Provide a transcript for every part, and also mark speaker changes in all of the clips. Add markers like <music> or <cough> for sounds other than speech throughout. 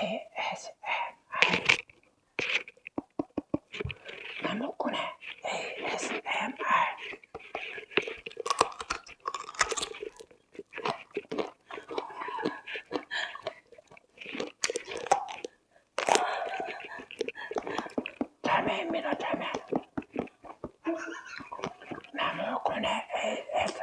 Speaker 1: ASMR 나무꾼의 ASMR 자매입니다 자매 나무꾼의 ASMR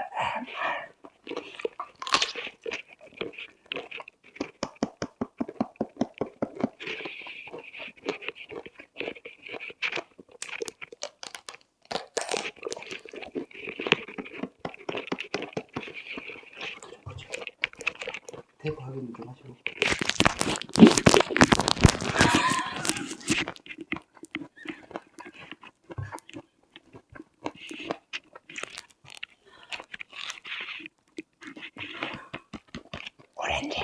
Speaker 2: 테이프 확인 좀 하시고.
Speaker 1: 오렌지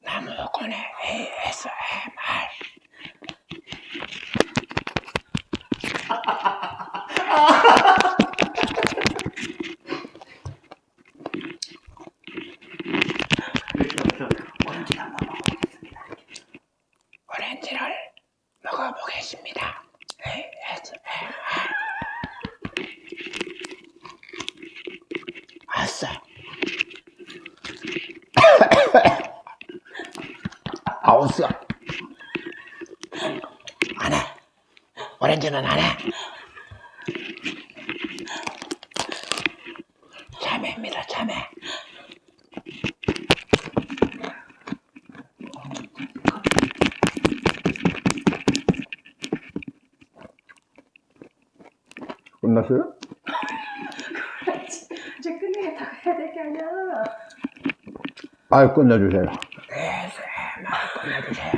Speaker 1: 나무꾼의 ASMR
Speaker 2: 오렌지 한번 먹어보겠습니다.
Speaker 1: 오렌지를 먹어보겠습니다. ASMR 아싸. <coughs> 아우스 안해. 오렌지는 안 해. 참외입니다 참외
Speaker 3: 끝났어요? <laughs>
Speaker 4: 이제 끝내게 다 해야 될 게 아니야.
Speaker 3: 아 끝내주세요.
Speaker 1: ASMR 끝내주세요